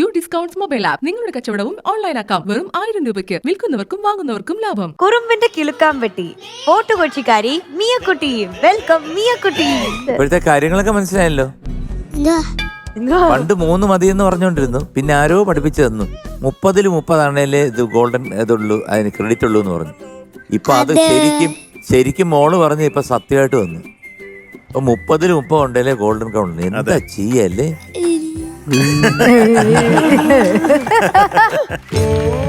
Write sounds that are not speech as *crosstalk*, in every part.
Q discounts mobile app നിങ്ങളുടെ കച്ചവടവും online ആക്കാം വെറും ആയിരം രൂപയ്ക്ക് വിൽക്കുന്നവർക്കും വാങ്ങുന്നവർക്കും ലാഭം. കുറുമ്പിന്റെ കിലുക്കാൻ പറ്റി ഓട്ടുകൊച്ചിക്കാരി മിയക്കുട്ടി വെൽക്കം മിയക്കുട്ടി ഇപ്പോഴത്തെ കാര്യങ്ങളൊക്കെ മനസ്സിലായല്ലോ. പണ്ട് മൂന്ന് മതി എന്ന് പറഞ്ഞുകൊണ്ടിരുന്നു പിന്നെ ആരോ പഠിപ്പിച്ചു തന്നു. മുപ്പതിൽ മുപ്പതാണേലേ ഇത് ഗോൾഡൻ ഇതുള്ളൂ അതിന് ക്രെഡിറ്റ് ഉള്ളൂ എന്ന് പറഞ്ഞു. ഇപ്പൊ അത് ശരിക്കും ശരിക്കും മോൾ പറഞ്ഞ് ഇപ്പൊ സത്യമായിട്ട് വന്നു. അപ്പൊ മുപ്പതിൽ മുപ്പത് ഉണ്ടല്ലേ ഗോൾഡൻ കൗണ്ട് എന്താ ചെയ്യല്ലേ? 음. *laughs* *laughs*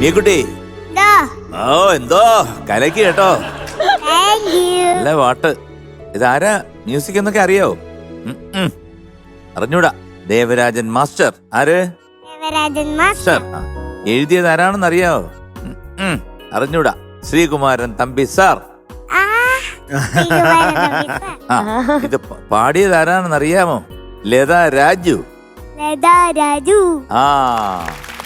മീക്കുട്ടി ദാ. ഓ എന്തോ? കലക്കി കേട്ടോ. നല്ല പാട്ട്. ഇതാരാ? മ്യൂസിക് എന്നൊക്കെ അറിയോ. അറിഞ്ഞൂടാ. ദേവരാജൻ മാസ്റ്റർ. ആര്? മാസ്റ്റർ. എഴുതിയത് ആരാണെന്ന് അറിയാവോ. അറിഞ്ഞൂടാ. ശ്രീകുമാരൻ തമ്പി സാർ. ഇത് പാടിയത് ആരാണെന്ന് അറിയാമോ ലത രാജു. ലതാ രാജു. ആ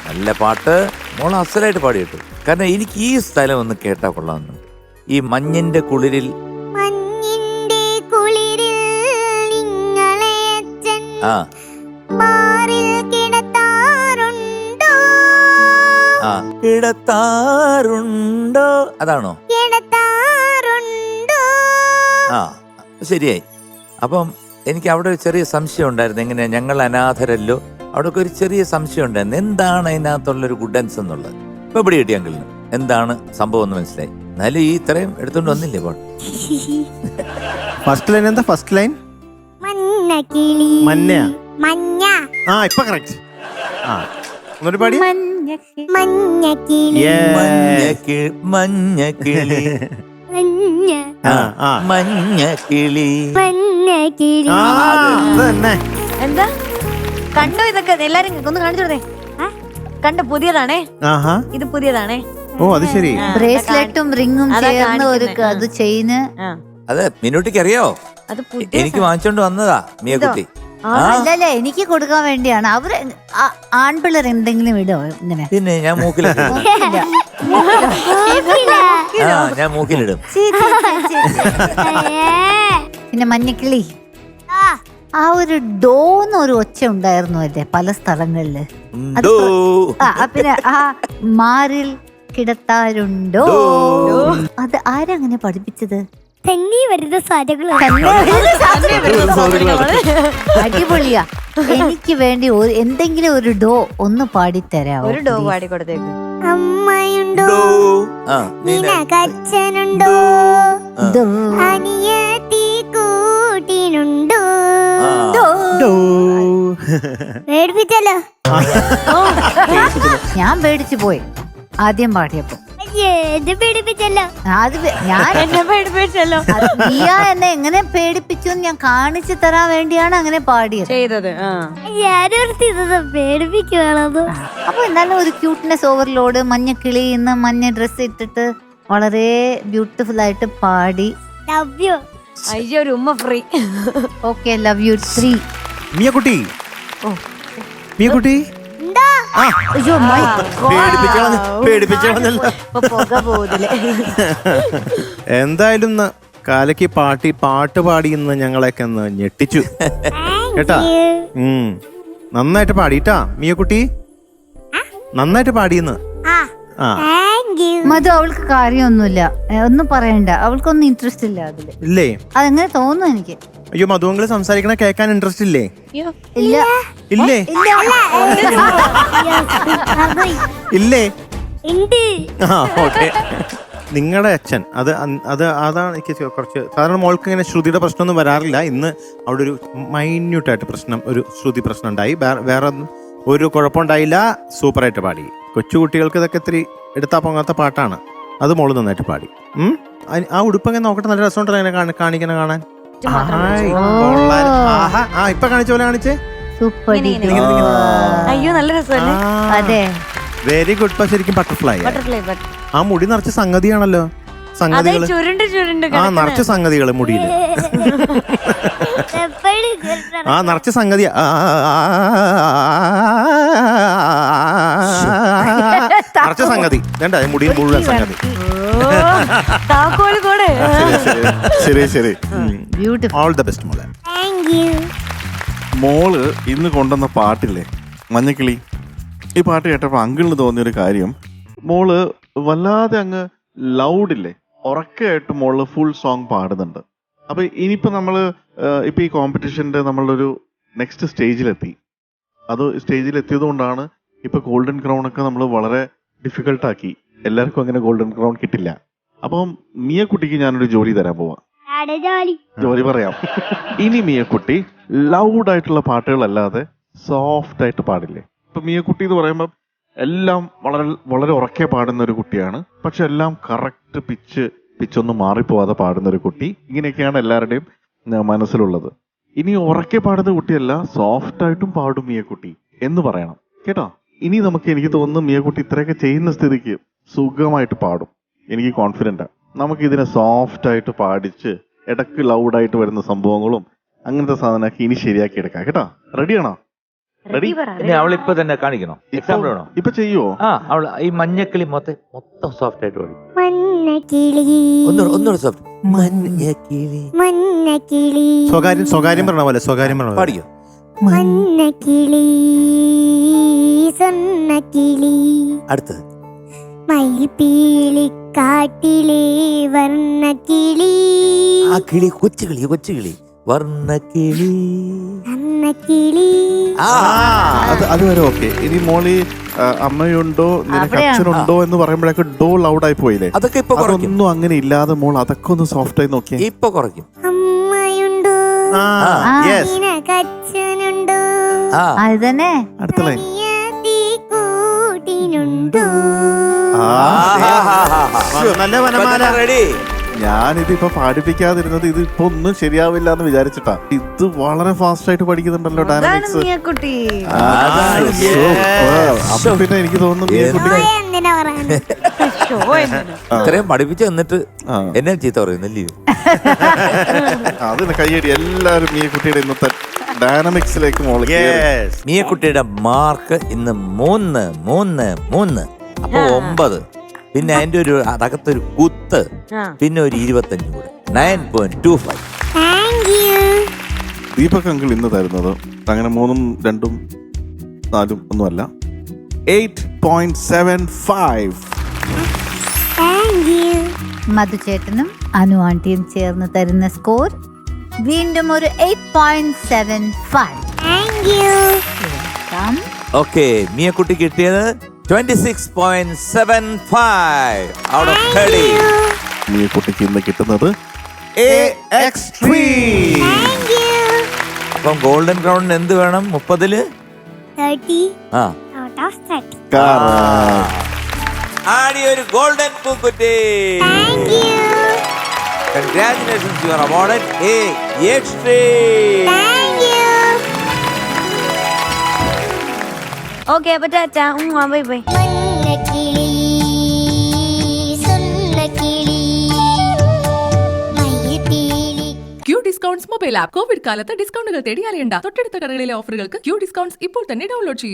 നല്ല പാട്ട്. മോൾ അസലായിട്ട് പാടി കേട്ടു കാരണം എനിക്ക് ഈ സ്ഥലം ഒന്ന് കേട്ടാ കൊള്ളാമെന്ന്. ഈ മഞ്ഞിന്റെ കുളിരിൽ ആ. കിടത്താറുണ്ടോ? അതാണോ? ആ. ശരിയായി. അപ്പം എനിക്ക് അവിടെ ഒരു ചെറിയ സംശയം ഉണ്ടായിരുന്നു. എങ്ങനെയാ ഞങ്ങൾ അനാഥരല്ലോ? അവിടെയൊക്കെ ഒരു ചെറിയ സംശയം ഉണ്ടായിരുന്നു എന്താണ് അതിനകത്തുള്ളൊരു ഗുഡൻസ് എന്നുള്ളത്? ഇപ്പൊ എവിടെ കിട്ടി അങ്കിളിന്? എന്താണ് സംഭവം എന്ന് മനസ്സിലായി? എന്നാലും ഈ ഇത്രയും എടുത്തോണ്ട് വന്നില്ലേ ഇപ്പോൾ? ഫസ്റ്റ് ലൈൻ എന്താ? ഫസ്റ്റ് ലൈൻ മഞ്ഞ കിളി. മഞ്ഞയാ? മഞ്ഞ. ആ ഇപ്പൊ കറക്റ്റ് ആ ഒന്നൊരു പാടി. മഞ്ഞ കിളി. മഞ്ഞ കി- മഞ്ഞ ആ ആ. മഞ്ഞ മഞ്ഞ കിളി. ആ അത് തന്നെ. എന്താ? കണ്ടോ ഇതൊക്കെ? എല്ലാരും ഒന്ന് കാണിച്ചു കൊടുത്തേ? കണ്ടോ പുതിയതാണേ? ആഹാ. ഇത് പുതിയതാണേ. ഓ അത് ശരി. ബ്രേസ്ലെറ്റും റിങ്ങും അതാ ചേർന്ന് ഒരു. അത് ചെയിന്. അതെ മിനുട്ടിക്ക് അറിയോ അത് പുതിയ എനിക്ക് വാങ്ങിച്ചോണ്ട് വന്നതാ മിയ കുട്ടി അല്ലല്ല എനിക്ക് കൊടുക്കാൻ വേണ്ടിയാണ്. അവർ ആൺപിള്ളേർ എന്തെങ്കിലും ഇടോ ഇങ്ങനെ. പിന്നെ ഞാൻ. *laughs* ആ ഞാൻ മൂക്കിലിടും. പിന്നെ മഞ്ഞക്കിളി. ആ, ഒരു ഡോ എന്നൊരു ഒച്ച ഉണ്ടായിരുന്നു അല്ലേ പല സ്ഥലങ്ങളിൽ? അത് ആ പിന്നെ ആ മാറിൽ കിടത്താരുണ്ടോ? ഡോ. അത് ആരങ്ങനെ പഠിപ്പിച്ചത്? തെങ്ങി വരുന്ന അടിപൊളിയാ. എനിക്ക് വേണ്ടി ഒരു- എന്തെങ്കിലും ഒരു ഡോ ഒന്ന് പാടിത്തരാമോ ഒരു ഡോ പാടി കൊടുത്തേക്ക്. അമ്മയുണ്ടോ? നിനക്കച്ഛനുണ്ടോ. അനിയത്തി കൂട്ടിനുണ്ടോ. പേടിപ്പിച്ചല്ലോ. ഞാൻ പേടിച്ചു പോയി ആദ്യം പാടിയപ്പോ. പേടിപ്പിച്ചല്ലോ. അത് ഞാൻ എന്നെ പേടിപ്പിച്ചല്ലോ. അത് നീയ എന്നെ എങ്ങനെ പേടിപ്പിച്ചു എന്ന് ഞാൻ കാണിച്ചു തരാൻ വേണ്ടിയാണ് അങ്ങനെ പാടിയത്. ചെയ്തത് ആ. ഞാനോർത്ത് ഇത് പേടിപ്പിക്കുവാണത്. അപ്പൊ എന്നാലും ഒരു ക്യൂട്ട്നെസ് ഓവർലോഡ് മഞ്ഞ കിളി ഇന്ന് മഞ്ഞ ഡ്രസ് ഇട്ടിട്ട് വളരെ ബ്യൂട്ടിഫുൾ ആയിട്ട് പാടി. ലവ് യു അയ്യോ ഒരു ഉമ്മ free okay love you three മിയക്കുട്ടി. മിയക്കുട്ടി. *laughs* എന്തായാലും ന- കാലയ്ക്ക് പാട്ടി പാട്ട് പാടി എന്ന് ഞങ്ങളെയൊക്കെ ഒന്ന് ഞെട്ടിച്ചു. കേട്ടാ? ഉം. നന്നായിട്ട് പാടിട്ടാ മിയക്കുട്ടി? നന്നായിട്ട് പാടിയെന്ന്. ആ. ആ. മധു അവൾക്ക് കാര്യമൊന്നുമില്ല. ഒന്നും പറയണ്ട. അവൾക്കൊന്നും ഇൻട്രസ്റ്റ് ഇല്ല അതിൽ. ഇല്ലേ? അതെങ്ങനെ തോന്നുന്നു എനിക്ക്? അയ്യോ മധുവങ്ങൾ സംസാരിക്കണ കേൾക്കാൻ ഇൻട്രസ്റ്റ് ഇല്ലേ? ഇല്ല. *laughs* ഇല്ലേ? ആ ഓക്കെ. നിങ്ങളുടെ അച്ഛൻ അത് അത് അതാണ് എനിക്ക് കുറച്ച് സാധാരണ മോൾക്ക് ഇങ്ങനെ ശ്രുതിയുടെ പ്രശ്നമൊന്നും വരാറില്ല. ഇന്ന് അവിടെ ഒരു മൈന്യൂട്ടായിട്ട് പ്രശ്നം ഒരു ശ്രുതി പ്രശ്നം ഉണ്ടായി വേറെ ഒരു കുഴപ്പമുണ്ടായില്ല. സൂപ്പറായിട്ട് പാടി. കൊച്ചുകുട്ടികൾക്ക് ഇതൊക്കെ ഇത്തിരി എടുത്താ പൊങ്ങാത്ത പാട്ടാണ്. അത് മോൾ നന്നായിട്ട് പാടി. ആ ഉടുപ്പങ്ങനെ നോക്കട്ടെ നല്ല രസമുണ്ടല്ലോ അങ്ങനെ കാണി- കാണിക്കണ കാണാൻ. ആയ്, കൊള്ളാം. ആഹാ, ആ ഇപ്പൊ കാണിച്ച പോലെ കാണിച്ചേ? സൂപ്പർ ഇങ്ങനെ, ഇങ്ങനെ. അയ്യോ നല്ല രസമല്ലേ? അതെ. വെരി ഗുഡ് ഇപ്പൊ ശരിക്കും ബട്ടർഫ്ലൈ ബട്ടർഫ്ലൈ ബട്ടർ ആ മുടി നിറച്ച സംഗതിയാണല്ലോ. അതെ സംഗതികൾ. ചുരുണ്ട് ചുരുണ്ട് ആ നിറച്ച സംഗതികൾ മുടിയിൽ. എപ്പോഴും ആ നിറച്ച സംഗതി. ആ, നിറച്ച സംഗതി. വേണ്ട മുടിയിൽ മുഴുവൻ സംഗതി. താക്കോൽ കൂടെ. ശരി ശരി. ബ്യൂട്ടിഫുൾ ഓൾ ദ ബെസ്റ്റ് മോളെ. ഇന്ന് കൊണ്ടുവന്ന പാട്ടില്ലേ? മഞ്ഞക്കിളി. ഈ പാട്ട് കേട്ടപ്പോൾ അങ്കിളിന് തോന്നിയൊരു കാര്യം. മോൾ വല്ലാതെ അങ്ങ് ലൗഡില്ലേ ഉറക്കമായിട്ട് മോൾ ഫുൾ സോങ് പാടുന്നുണ്ട്. അപ്പൊ ഇനിയിപ്പോ നമ്മൾ ഇപ്പൊ ഈ കോമ്പറ്റീഷന്റെ നമ്മളൊരു നെക്സ്റ്റ് സ്റ്റേജിലെത്തി അത് സ്റ്റേജിൽ എത്തിയത് കൊണ്ടാണ് ഇപ്പൊ ഗോൾഡൻ ക്രൗൺ ഒക്കെ നമ്മൾ വളരെ ഡിഫിക്കൽട്ടാക്കി എല്ലാവർക്കും അങ്ങനെ ഗോൾഡൻ ക്രൗൺ കിട്ടില്ല. അപ്പം മിയ കുട്ടിക്ക് ഞാനൊരു ജോലി തരാൻ പോവാ. ജോലി. പറയാം. ഇനി മിയക്കുട്ടി ലൗഡ് ആയിട്ടുള്ള പാട്ടുകളല്ലാതെ സോഫ്റ്റ് ആയിട്ട് പാടില്ലേ? ഇപ്പൊ മിയക്കുട്ടി എന്ന് പറയുമ്പോൾ എല്ലാം വളരെ വളരെ ഉറക്കെ പാടുന്ന ഒരു കുട്ടിയാണ്. പക്ഷെ എല്ലാം കറക്റ്റ് പിച്ച് പിച്ചൊന്നും മാറിപ്പോവാതെ പാടുന്ന ഒരു കുട്ടി. ഇങ്ങനെയൊക്കെയാണ് എല്ലാവരുടെയും മനസ്സിലുള്ളത്. ഇനി ഉറക്കെ പാടുന്ന കുട്ടിയല്ല സോഫ്റ്റ് ആയിട്ടും പാടും മിയക്കുട്ടി എന്ന് പറയണം. കേട്ടോ? ഇനി നമുക്ക് എനിക്ക് തോന്നുന്നു മിയക്കുട്ടി ഇത്രയൊക്കെ ചെയ്യുന്ന സ്ഥിതിക്ക് സുഖമായിട്ട് പാടും. എനിക്ക് കോൺഫിഡന്റ് നമുക്ക് ഇതിനെ സോഫ്റ്റ് ആയിട്ട് പാടിച്ച് ഇടയ്ക്ക് ലൗഡായിട്ട് വരുന്ന സംഭവങ്ങളും അങ്ങനത്തെ സാധനമൊക്കെ ഇനി ശരിയാക്കി എടുക്കാം. കേട്ടോ? റെഡിയാണോ റെഡി ഇനി അവളിപ്പോ തന്നെ കാണിക്കണോ? എക്സാമ്പിൾ വേണോ? ഇപ്പൊ ചെയ്യുവോ? ആ അവൾ ഈ മഞ്ഞക്കിളി മൊത്തം മൊത്തം സോഫ്റ്റ് ആയിട്ട് പാടി മഞ്ഞ കിളി ഒന്നുകൂടെ ഒന്നുകൂടെ സോഫ്റ്റ് മഞ്ഞക്കിളി. മഞ്ഞക്കിളി. സ്വകാര്യം സ്വകാര്യം പറഞ്ഞ പോലെ സ്വകാര്യം പറഞ്ഞ പാടിയോ? മഞ്ഞക്കിളി. കിളി സ്വർണ കിളി അടുത്തത് മയിൽപീലി കാട്ടിലെ വർണക്കിളി ആ കിളി കൊച്ചുകിളി കൊച്ചുകിളി കൊച്ചു കിളി. വർണ കിളി. വർണക്കിളി ആ. ആ, അത് അതുവരെ ഓക്കെ. ഇനി മോളി ആ, അമ്മയുണ്ടോ? നിനക്ക് അവിടെയാണോ? അച്ഛനുണ്ടോ എന്ന് പറയുമ്പോഴൊക്കെ ഡോ ലൗഡ് ആയി പോയില്ലേ? അതൊക്കെ ഇപ്പൊ കുറയ്ക്കും. അതൊന്നും അങ്ങനെ ഇല്ലാതെ മോൾ അതൊക്കെ ഒന്ന് സോഫ്റ്റ് ആയി നോക്കിയേ. ഇപ്പൊ കുറയ്ക്കും. അമ്മയുണ്ടോ? ആ. യെസ് നിനക്കച്ഛനുണ്ടോ? ആ. അത് തന്നെ. അടുത്ത ലൈൻ നീ കൂട്ടിനുണ്ടോ? നല്ല വനമാല റെഡി ഞാനിതിപ്പോ പാടിപ്പിക്കാതിരുന്നത് ഇത് ഇപ്പൊ ഒന്നും ശരിയാവില്ല എന്ന് വിചാരിച്ചിട്ടാ. ഇത് വളരെ ഫാസ്റ്റ് ആയിട്ട് പഠിക്കുന്നുണ്ടല്ലോ ഡാൻസ് അപ്പൊ പിന്നെ എനിക്ക് തോന്നുന്നു *laughs* ഇത്രയും പഠിപ്പിച്ച് എന്നിട്ട് എന്നെ ചീത്ത പറയുന്നില്ലേ അതിന് കയ്യടി. എല്ലാരും ഈ കുട്ടിയുടെ ഇന്നത്തെ ഡയനമിക്സിലേക്ക് മോളിക്കുട്ടിയുടെ. മാർക്ക് ഇന്ന് മൂന്ന് മൂന്ന് മൂന്ന്. അപ്പൊ ഒമ്പത്. പിന്നെ അതിന്റെ ഒരു അതകത്തൊരു കുത്ത്. പിന്നെ ഒരു ഇരുപത്തഞ്ച് കൂടെ. Nine point two five Deepak uncle ഇന്ന് തരുന്നത് അങ്ങനെ മൂന്നും രണ്ടും നാലും ഒന്നുമല്ല. എയ്റ്റ് പോയിന്റ് സെവൻ ഫൈവ് മധുചേട്ടനും അനു ആന്റിയും ചേർന്ന് തരുന്ന സ്കോർ വീണ്ടും ഒരു eight point seven five okay മിയക്കുട്ടി കിട്ടിയത് ഈ കുട്ടിക്ക് ഇന്ന് കിട്ടുന്നത് അപ്പം ഗോൾഡൻ ക്രൗണ്ടിന് എന്ത് വേണം? മുപ്പതിൽ? ആ. ഒരു golden പൂക്കുറ്റി. Thank you congratulations you are awarded a okay അപ്പൊ ടാറ്റാ ഉം bye bye. Q discounts mobile app Covid കാലത്ത് ഡിസ്കൗണ്ടുകൾ തേടി അലയണ്ട തൊട്ടടുത്ത കടകളിലെ ഓഫറുകൾക്ക് ക്യൂ ഡിസ്കൗണ്ട്സ് ഇപ്പോൾ തന്നെ ഡൗൺലോഡ് ചെയ്യൂ.